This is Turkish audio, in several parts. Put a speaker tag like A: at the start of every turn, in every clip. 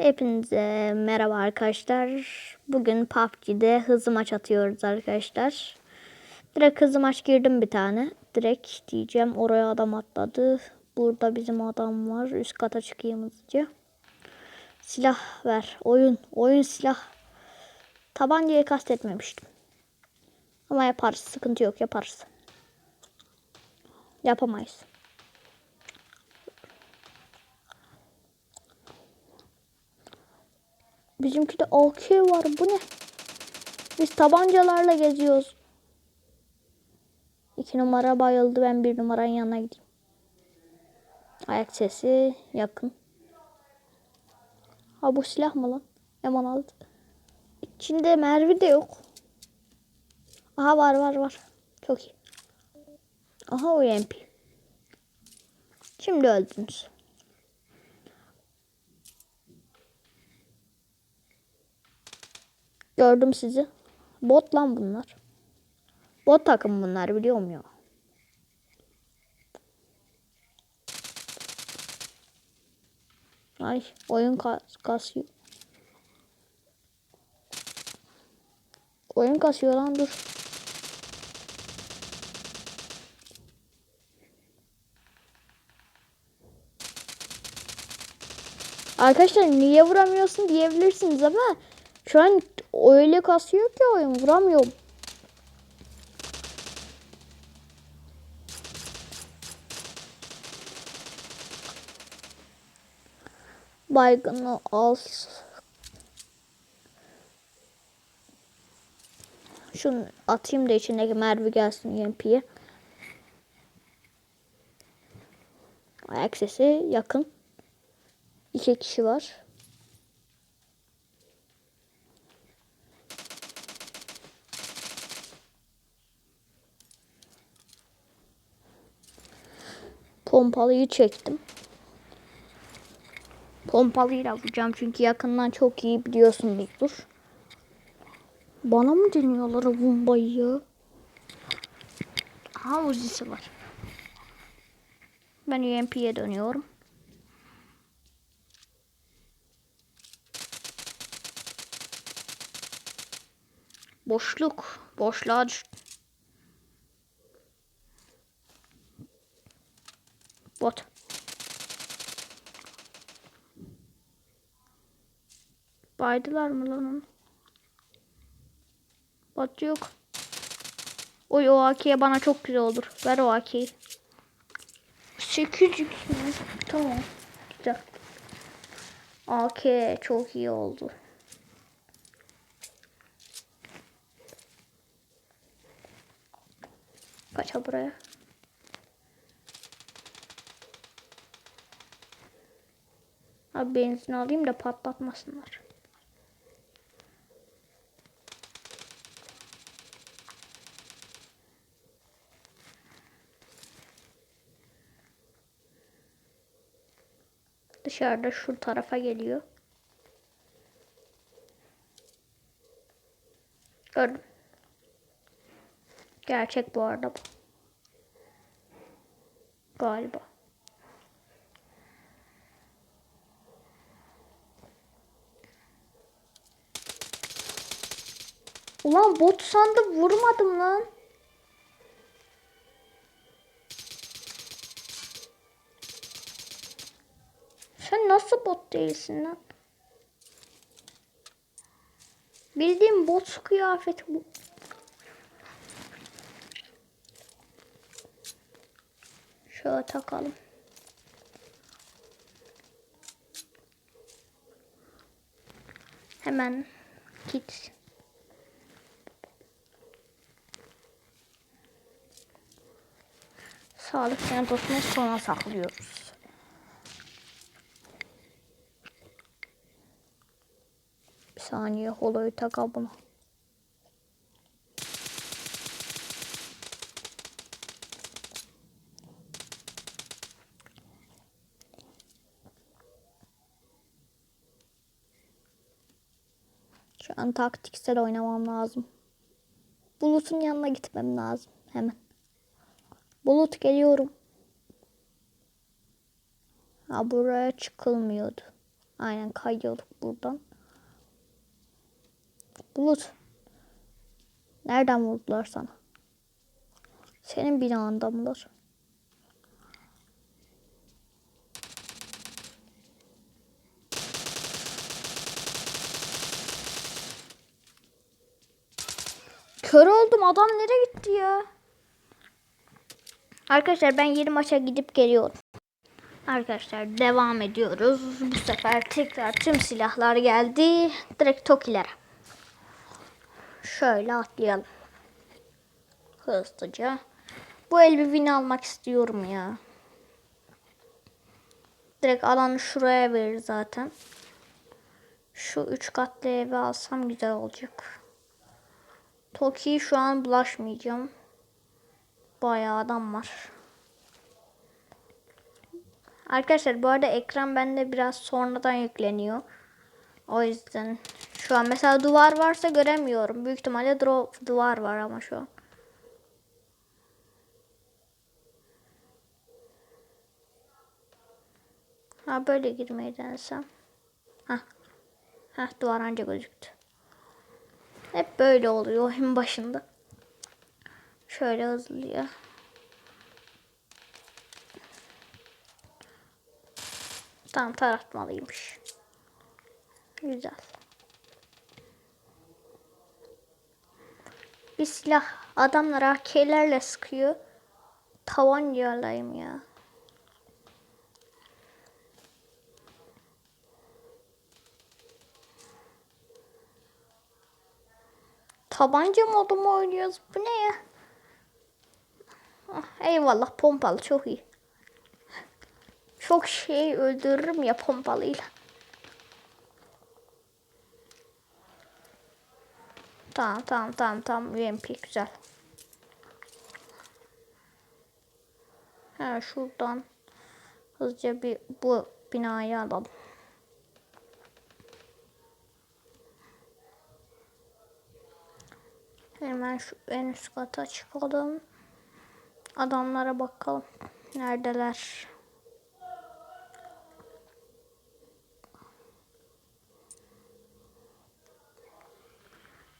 A: Hepinize merhaba arkadaşlar. Bugün PUBG'de hızlı maç atıyoruz arkadaşlar. Direkt hızlı maç girdim bir tane. Direkt diyeceğim oraya adam atladı. Burada bizim adam var. Üst kata çıkayım hızlıca. Silah ver. Oyun. Oyun silah. Tabancayı kastetmemiştim. Ama yaparız. Sıkıntı yok yaparız. Yapamayız. Bizimki de AK var. Bu ne? Biz tabancalarla geziyoruz. İki numara bayıldı. Ben bir numaranın yanına gideyim. Ayak sesi yakın. Ha bu silah mı lan? M16. İçinde mermi de yok. Aha var var var. Çok iyi. Aha UMP. Şimdi öldünüz. Gördüm sizi. Bot lan bunlar. Bot takım bunlar biliyor muyum? Ay oyun kas kasıyor. Oyun kasıyor lan dur. Arkadaşlar niye vuramıyorsun diyebilirsiniz ama şu an öyle kasıyor ki oyun vuramıyorum. Baygını al. Şunu atayım da içindeki mermi gelsin UMP'ye. Ayak sesi yakın. İki kişi var. Pompalıyı çektim. Pompalıyla vuracağım çünkü yakından çok iyi biliyorsunuzdur. Bana mı deniyorlar bombayı ya? Aha uzisi var. Ben UMP'ye dönüyorum. Boşluk. Boşluğa düş. Bot. Baydılar mı lan onu? Bot yok. Oy o AK'ye bana çok güzel olur. Ver o AK'yi. 8 Tamam. Güzel. AK çok iyi oldu. Kaça buraya. Abi benzin alayım da patlatmasınlar. Dışarıda şu tarafa geliyor. Gördüm. Gerçek bu arada bu. Galiba. Ulan bot sandım vurmadım lan. Sen nasıl bot değilsin lan? Bildiğim bot kıyafeti bu. Şöyle takalım. Hemen git. Sağlık çantasını sona saklıyoruz. Bir saniye holoyu takalım bunu. Şu an taktiksel oynamam lazım. Bulut'un yanına gitmem lazım hemen. Bulut geliyorum. Ha buraya çıkılmıyordu. Aynen kayıyorduk buradan. Bulut. Nereden vurdular sana? Senin binanda mılar? Kör oldum. Adam nereye gitti ya? Arkadaşlar ben yeni maça gidip geliyorum. Arkadaşlar devam ediyoruz. Bu sefer tekrar tüm silahlar geldi. Direkt Tokilere. Şöyle atlayalım. Hızlıca. Bu el bir win almak istiyorum ya. Direkt alanı şuraya verir zaten. Şu üç katlı evi alsam güzel olacak. Toki'yi şu an bulaşmayacağım. Bayağı adam var. Arkadaşlar bu arada ekran bende biraz sonradan yükleniyor. O yüzden şu an mesela duvar varsa göremiyorum. Büyük ihtimalle duvar var ama şu an. Ha böyle girmeyi denesem. Ha. Ha duvar anca gözüktü. Hep böyle oluyor oyun başında. Şöyle hızlıya. Tam taratmalıymış. Güzel. Bir silah adamlar AK'lerle sıkıyor. Tabancalayım ya. Tabanca modu mu oynuyoruz? Bu ne ya? Ah, eyvallah pompalı çok iyi. Çok şey öldürürüm ya pompalıyla. Tamam tamam tamam tamam UMP güzel. Ha şuradan hızlıca bir bu binayı alalım. Hemen şu en üst kata çıkalım. Adamlara bakalım. Neredeler?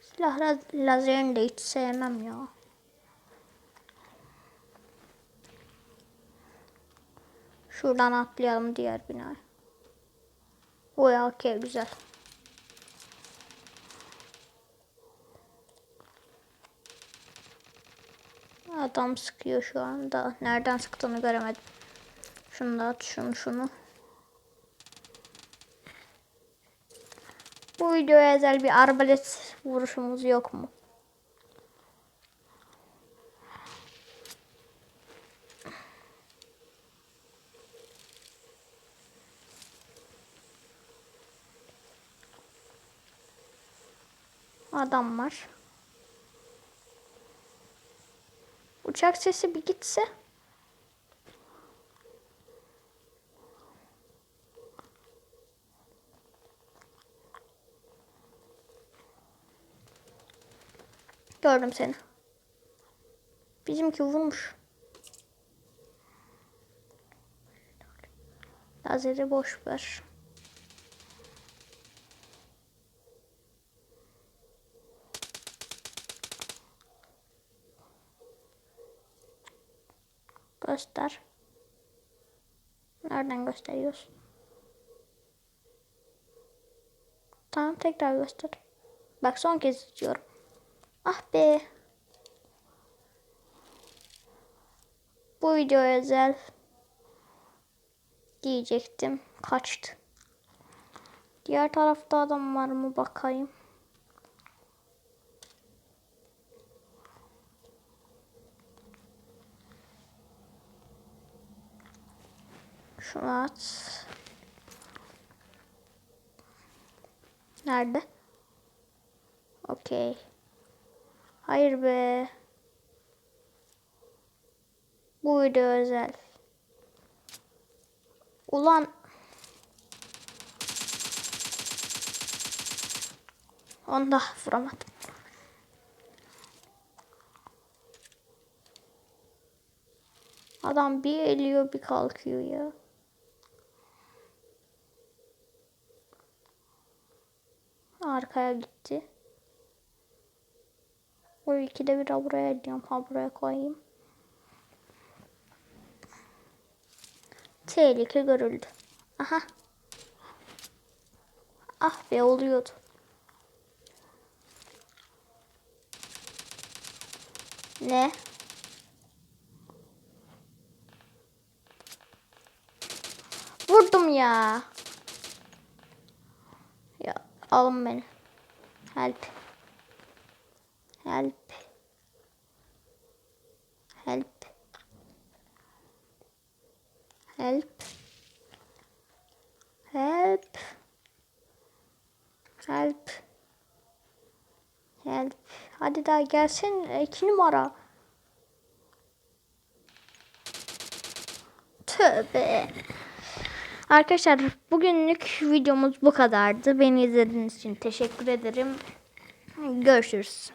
A: Silah laz- lazerini de hiç sevmem ya. Şuradan atlayalım diğer binaya. O ya okey güzel. Adam sıkıyor şu anda. Nereden sıktığını göremedim. Şunu da at, şunu şunu. Bu videoya özel bir arbalet vuruşumuz yok mu? Adam var. Uçak sesi bir gitse. Gördüm seni. Bizimki vurmuş. Lazeri boş ver. Göster. Nereden gösteriyorsun? Tamam tekrar göster. Bak son kez istiyorum. Ah be. Bu video özel diyecektim. Kaçtı. Diğer tarafta adam var mı bakayım. Şunu. Nerede? Okey. Hayır be. Bu video özel. Ulan. Onu da vuramadım. Adam bir eliyor bir kalkıyor ya. Arkaya gitti. O ikide bir buraya ediyorum. Ha buraya koyayım. Tehlike görüldü. Aha. Ah be oluyordu. Ne? Vurdum. Ya alın beni. Help. Help. Help. Help. Help. Help. Help. Hadi daha gelsin iki numara. Tövbe. Arkadaşlar bugünlük videomuz bu kadardı. Beni izlediğiniz için teşekkür ederim. Görüşürüz.